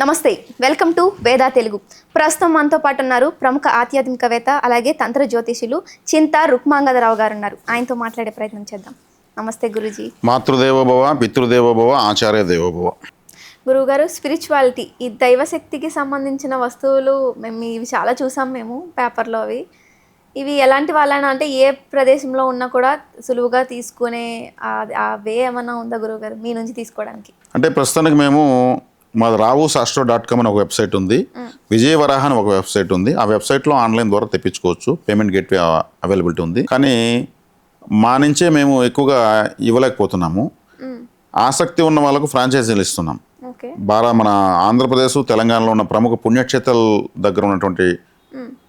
నమస్తే welcome to వేదా తెలుగు. ప్రస్తుతం మనతో పాటు ఉన్నారు ప్రముఖ ఆధ్యాత్మికవేత్త అలాగే తంత్ర జ్యోతిషులు చింత రుక్మాంగదరావు గారు ఉన్నారు. ఆయనతో మాట్లాడే ప్రయత్నం చేద్దాం. నమస్తే గురుజీ. మాతృదేవోభవ పితృదేవోభవ ఆచార్య దేవోభవ. గురువుగారు స్పిరిచువాలిటీ ఈ దైవశక్తికి సంబంధించిన వస్తువులు మేము ఇవి చాలా చూసాం మేము పేపర్లో అవి. ఇవి ఎలాంటి వాళ్ళైనా అంటే ఏ ప్రదేశంలో ఉన్నా కూడా సులువుగా తీసుకునే ఆ- వే ఏమన్నా ఉందా గురువుగారు మీ నుంచి తీసుకోవడానికి? అంటే ప్రస్తుతానికి మేము మాది రావు సాస్ట్రో డాట్ కామ్ అని ఒక వెబ్సైట్ ఉంది. విజయవరాహ అని ఒక వెబ్సైట్ ఉంది. ఆ వెబ్సైట్లో ఆన్లైన్ ద్వారా తెప్పించుకోవచ్చు. పేమెంట్ గేట్వే అవైలబిలిటీ ఉంది. కానీ మా నుంచే మేము ఎక్కువగా ఇవ్వలేకపోతున్నాము. ఆసక్తి ఉన్న వాళ్ళకు ఫ్రాంచైజీలు ఇస్తున్నాం. బాగా మన ఆంధ్రప్రదేశ్ తెలంగాణలో ఉన్న ప్రముఖ పుణ్యక్షేత్రాల దగ్గర ఉన్నటువంటి.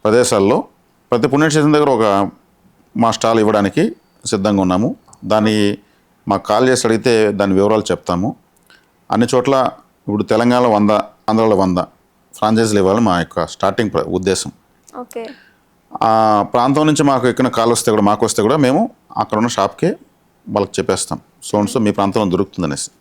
ప్రదేశాల్లో ప్రతి పుణ్యక్షేత్రం దగ్గర ఒక మా స్టాల్ ఇవ్వడానికి సిద్ధంగా ఉన్నాము. దాన్ని మాకు కాల్ చేసి అడిగితే దాని వివరాలు చెప్తాము. అన్ని చోట్ల ఇప్పుడు తెలంగాణలో వంద ఆంధ్రాలో వంద ఫ్రాంచైజీలు ఇవ్వాలి మా యొక్క స్టార్టింగ్ ప్ర- ఉద్దేశం. ఓకే. ఆ ప్రాంతం నుంచి మాకు ఎక్కడ కాల్ వస్తే కూడా మాకు వస్తే కూడా మేము అక్కడ ఉన్న షాప్కే వాళ్ళకి చెప్పేస్తాం. సో అండ్ సో మీ ప్రాంతంలో దొరుకుతుంది అనేసి.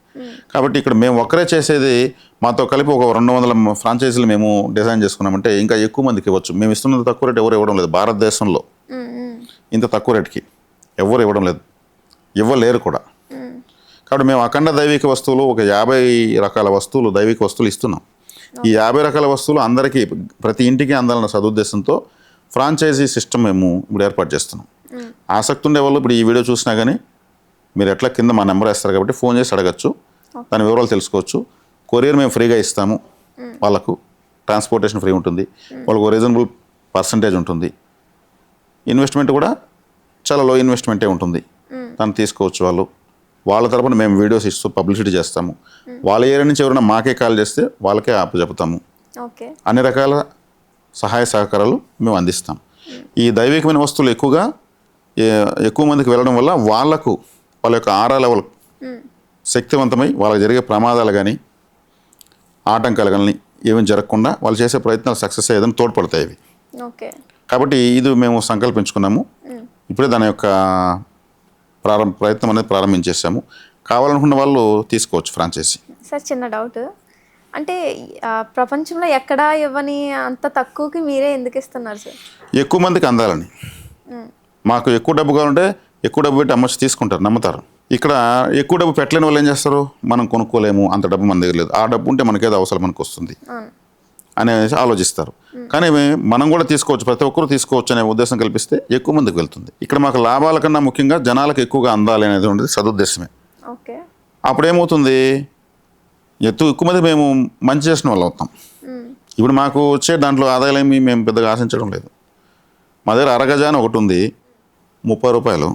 కాబట్టి ఇక్కడ మేము ఒక్కరే చేసేది మాతో కలిపి ఒక రెండు వందల ఫ్రాంచైజీలు మేము డిజైన్ చేసుకున్నామంటే ఇంకా ఎక్కువ మందికి ఇవ్వచ్చు. మేము ఇస్తున్నంత తక్కువ రేటు ఎవరు ఇవ్వడం లేదు. భారతదేశంలో. ఇంత తక్కువ రేటుకి ఎవరు ఇవ్వడం లేదు. ఇవ్వలేరు కూడా. కాబట్టి మేము అఖండ దైవిక వస్తువులు ఒక యాభై రకాల వస్తువులు దైవిక వస్తువులు ఇస్తున్నాం. ఈ యాభై రకాల వస్తువులు అందరికీ ప్రతి ఇంటికి అందాలన్న సదుద్దేశంతో ఫ్రాంచైజీ సిస్టమ్ మేము ఇప్పుడు ఏర్పాటు చేస్తున్నాం. ఆసక్తి ఉండే వాళ్ళు ఇప్పుడు ఈ వీడియో చూసినా కానీ మీరు ఎట్లా కింద మా నెంబర్ వేస్తారు కాబట్టి ఫోన్ చేసి అడగచ్చు దాని వివరాలు తెలుసుకోవచ్చు. కొరియర్ మేము ఫ్రీగా ఇస్తాము వాళ్ళకు ట్రాన్స్పోర్టేషన్ ఫ్రీ ఉంటుంది. వాళ్ళకు రీజనబుల్ పర్సంటేజ్ ఉంటుంది. ఇన్వెస్ట్మెంట్ కూడా చాలా లో ఇన్వెస్ట్మెంటే ఉంటుంది. దాన్ని తీసుకోవచ్చు వాళ్ళు. వాళ్ళ తరపున మేము వీడియోస్ ఇస్తూ పబ్లిసిటీ చేస్తాము. వాళ్ళ ఏరియా నుంచి ఎవరైనా మాకే కాల్ చేస్తే వాళ్ళకే ఆపు చెప్తాము ఓకే. అన్ని రకాల సహాయ సహకారాలు మేము అందిస్తాం. ఈ దైవికమైన వస్తువులు ఎక్కువగా ఎక్కువ మందికి వెళ్ళడం వల్ల వాళ్ళకు వాళ్ళ యొక్క ఆరా లెవెల్. శక్తివంతమై వాళ్ళకి జరిగే ప్రమాదాలు కానీ ఆటంకాలు కానీ ఏమీ జరగకుండా వాళ్ళు చేసే ప్రయత్నాలు సక్సెస్ అయ్యేదని తోడ్పడతాయి ఇవి. ఓకే. కాబట్టి ఇది మేము సంకల్పించుకున్నాము. ఇప్పుడే దాని యొక్క ప్రారంభ ప్రయత్నం అనేది ప్రారంభించేసాము. కావాలనుకున్న వాళ్ళు తీసుకోవచ్చు ఫ్రాంచైజీ. సార్ చిన్న డౌట్. అంటే ప్రపంచంలో ఎక్కడా ఇవ్వని అంత తక్కువకి మీరే ఎందుకు ఇస్తున్నారు సార్? ఎక్కువ మందికి అందాలని. మాకు ఎక్కువ డబ్బు కావాలంటే ఎక్కువ డబ్బు పెట్టి అమ్మచ్చి తీసుకుంటారు నమ్ముతారు. ఇక్కడ ఎక్కువ డబ్బు పెట్టలేని వాళ్ళు ఏం చేస్తారు? మనం కొనుక్కోలేము అంత డబ్బు మన దగ్గర లేదు. ఆ డబ్బు ఉంటే మనకేదో అవసరం మనకు వస్తుంది. అనేసి ఆలోచిస్తారు. కానీ మనం కూడా తీసుకోవచ్చు ప్రతి ఒక్కరు తీసుకోవచ్చు అనే ఉద్దేశం కల్పిస్తే ఎక్కువ మందికి వెళ్తుంది. ఇక్కడ మాకు లాభాల కన్నా ముఖ్యంగా జనాలకు ఎక్కువగా అందాలి అనేది ఉండేది సదుద్దేశమే. ఓకే. అప్పుడు ఏమవుతుంది ఎత్తు ఎక్కువ మంది మేము మంచి చేసిన వాళ్ళు అవుతాం. ఇప్పుడు మాకు వచ్చే దాంట్లో ఆదాయాలేమి మేము పెద్దగా ఆశించడం లేదు. మా దగ్గర అరగజ అని ఒకటి ఉంది. ముప్పై రూపాయలు.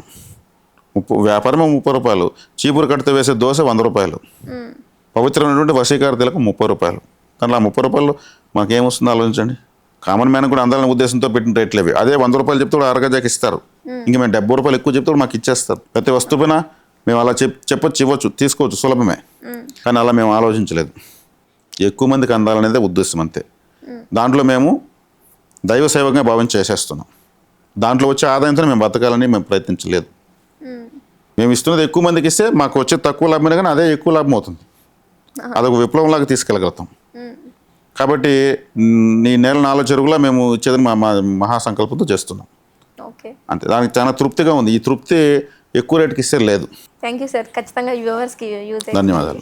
ముప్పు వ్యాపారమే ముప్పై రూపాయలు. చీపురు కడితే వేసే దోశ వంద రూపాయలు. పవిత్రమైనటువంటి వశీకార తిలకం ముప్పై రూపాయలు. దాంట్లో ఆ ముప్పై రూపాయలు మాకేమొస్తుందో ఆలోచించండి. కామన్ మ్యాన్ కూడా అందాలని ఉద్దేశంతో పెట్టిన రేట్లు అవి అదే వంద రూపాయలు చెప్తే కూడా అరగజాకి ఇస్తారు. ఇంక మేము డెబ్బై రూపాయలు ఎక్కువ చెప్తే మాకు ఇచ్చేస్తారు. ప్రతి వస్తువు పైన మేము అలా చెప్ చెప్పొచ్చు ఇవ్వచ్చు తీసుకోవచ్చు సులభమే. కానీ అలా మేము ఆలోచించలేదు. ఎక్కువ మందికి అందాలనేదే ఉద్దేశం అంతే. దాంట్లో మేము దైవ సేవకంగా భావించి చేసేస్తున్నాం. దాంట్లో వచ్చే ఆదాయంతో మేము బతకాలని మేము ప్రయత్నించలేదు. మ్మ్. ఇస్తున్నది ఎక్కువ మందికి ఇస్తే మాకు వచ్చే తక్కువ లాభం కానీ అదే ఎక్కువ లాభం అవుతుంది. అదొక విప్లవంలాగా తీసుకెళ్ళగలుగుతాం. కాబట్టి నీ నేల నాలుగు చెరుగులా మేము ఇచ్చేదని మా మా మహాసంకల్పంతో చేస్తున్నాం. ఓకే. అంతే. దానికి చాలా తృప్తిగా ఉంది. ఈ తృప్తి ఎక్కువ రేటుకి ఇస్తే లేదు. Thank you sir. ఖచ్చితంగా ధన్యవాదాలు.